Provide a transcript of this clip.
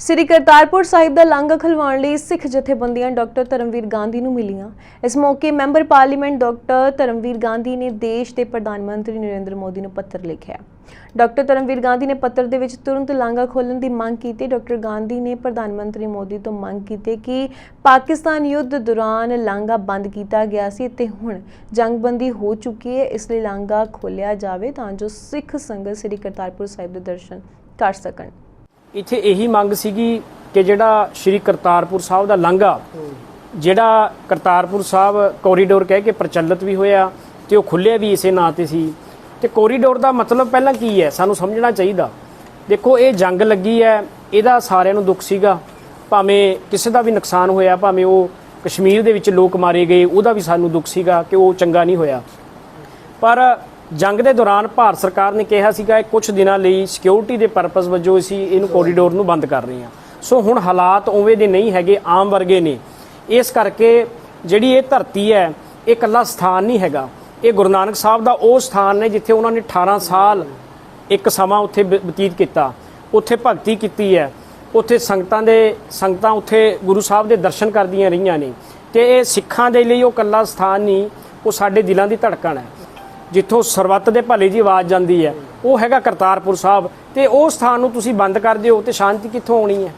ਸ੍ਰੀ ਕਰਤਾਰਪੁਰ ਸਾਹਿਬ ਦਾ ਲਾਂਘਾ ਖਲਵਾਉਣ ਲਈ ਸਿੱਖ ਜਥੇਬੰਦੀਆਂ ਡਾਕਟਰ ਧਰਮਵੀਰ ਗਾਂਧੀ ਨੂੰ ਮਿਲੀਆਂ। ਇਸ ਮੌਕੇ member parliament doctor Dharamvir Gandhi ਨੇ ਦੇਸ਼ ਦੇ ਪ੍ਰਧਾਨ ਮੰਤਰੀ ਨਰਿੰਦਰ ਮੋਦੀ ਨੂੰ ਪੱਤਰ ਲਿਖਿਆ। ਡਾਕਟਰ ਧਰਮਵੀਰ ਗਾਂਧੀ ਨੇ ਪੱਤਰ ਦੇ ਵਿੱਚ ਤੁਰੰਤ ਲਾਂਘਾ ਖੋਲ੍ਹਣ ਦੀ ਮੰਗ ਕੀਤੀ। ਡਾਕਟਰ ਗਾਂਧੀ ਨੇ ਪ੍ਰਧਾਨ ਮੰਤਰੀ ਮੋਦੀ ਤੋਂ ਮੰਗ ਕੀਤੀ ਕਿ ਪਾਕਿਸਤਾਨ ਯੁੱਧ ਦੌਰਾਨ ਲਾਂਘਾ ਬੰਦ ਕੀਤਾ ਗਿਆ ਸੀ ਤੇ ਹੁਣ ਜੰਗਬੰਦੀ ਹੋ ਚੁੱਕੀ ਹੈ, ਇਸ ਲਈ ਲਾਂਘਾ ਖੋਲ੍ਹਿਆ ਜਾਵੇ ਤਾਂ ਜੋ ਸਿੱਖ ਸੰਗਤ ਸ੍ਰੀ ਕਰਤਾਰਪੁਰ ਸਾਹਿਬ ਦੇ ਦਰਸ਼ਨ ਕਰ ਸਕਣ। ਇੱਥੇ ਇਹੀ ਮੰਗ ਸੀਗੀ ਕਿ ਜਿਹੜਾ ਸ਼੍ਰੀ ਕਰਤਾਰਪੁਰ ਸਾਹਿਬ ਦਾ ਲਾਂਘਾ, ਜਿਹੜਾ ਕਰਤਾਰਪੁਰ ਸਾਹਿਬ ਕੋਰੀਡੋਰ ਕਹਿ ਕੇ ਪ੍ਰਚਲਿਤ ਵੀ ਹੋਇਆ ਤੇ ਉਹ ਖੁੱਲਿਆ ਵੀ ਇਸੇ ਨਾਂ ਤੇ ਸੀ। ਤੇ ਕੋਰੀਡੋਰ ਦਾ ਮਤਲਬ ਪਹਿਲਾਂ ਕੀ ਹੈ? ਸਾਨੂੰ ਸਮਝਣਾ ਚਾਹੀਦਾ। ਦੇਖੋ, ਇਹ ਜੰਗ ਲੱਗੀ ਹੈ, ਇਹਦਾ ਸਾਰਿਆਂ ਨੂੰ ਦੁੱਖ ਸੀਗਾ। ਭਾਵੇਂ ਕਿਸੇ ਦਾ ਵੀ ਨੁਕਸਾਨ ਹੋਇਆ, ਭਾਵੇਂ ਉਹ ਕਸ਼ਮੀਰ ਦੇ ਵਿੱਚ ਲੋਕ ਮਾਰੇ ਗਏ, ਉਹਦਾ ਵੀ ਸਾਨੂੰ ਦੁੱਖ ਸੀਗਾ ਕਿ ਉਹ ਚੰਗਾ ਨਹੀਂ ਹੋਇਆ। ਪਰ ਜੰਗ ਦੇ ਦੌਰਾਨ ਭਾਰਤ ਸਰਕਾਰ ਨੇ ਕਿਹਾ ਸੀਗਾ ਕਿ ਕੁਝ ਦਿਨਾਂ ਲਈ ਸਿਕਿਉਰਿਟੀ ਦੇ ਪਰਪਸ ਵਜੋਂ ਅਸੀਂ ਇਹਨੂੰ ਕੋਰੀਡੋਰ ਨੂੰ ਬੰਦ ਕਰ ਰਹੇ ਹਾਂ। ਸੋ ਹੁਣ ਹਾਲਾਤ ਉਵੇਂ ਦੇ ਨਹੀਂ ਹੈਗੇ, ਆਮ ਵਰਗੇ ਨੇ। ਇਸ ਕਰਕੇ ਜਿਹੜੀ ਇਹ ਧਰਤੀ ਹੈ, ਇਹ ਇਕੱਲਾ ਸਥਾਨ ਨਹੀਂ ਹੈਗਾ। ਇਹ ਗੁਰੂ ਨਾਨਕ ਸਾਹਿਬ ਦਾ ਉਹ ਸਥਾਨ ਨੇ ਜਿੱਥੇ ਉਹਨਾਂ ਨੇ 18 ਸਾਲ ਇੱਕ ਸਮਾਂ ਉੱਥੇ ਬਤੀਤ ਕੀਤਾ। ਉੱਥੇ ਭਗਤੀ ਕੀਤੀ ਹੈ। ਉੱਥੇ ਸੰਗਤਾਂ ਦੇ, ਸੰਗਤਾਂ ਉੱਥੇ ਗੁਰੂ ਸਾਹਿਬ ਦੇ ਦਰਸ਼ਨ ਕਰਦੀਆਂ ਰਹੀਆਂ ਨੇ। ਤੇ ਇਹ ਸਿੱਖਾਂ ਦੇ ਲਈ ਉਹ ਇਕੱਲਾ ਸਥਾਨ ਨਹੀਂ, ਉਹ ਸਾਡੇ ਦਿਲਾਂ ਦੀ ਧੜਕਣ ਹੈ। ਜਿੱਥੋਂ ਸਰਬੱਤ ਦੇ ਭਲੇ ਦੀ ਆਵਾਜ਼ ਜਾਂਦੀ ਹੈ, ਉਹ ਹੈਗਾ ਕਰਤਾਰਪੁਰ ਸਾਹਿਬ, ਤੇ ਉਹ ਸਥਾਨ ਨੂੰ ਤੁਸੀਂ ਬੰਦ ਕਰ ਦਿਓ ਤੇ ਸ਼ਾਂਤੀ ਕਿੱਥੋਂ ਆਉਣੀ ਹੈ?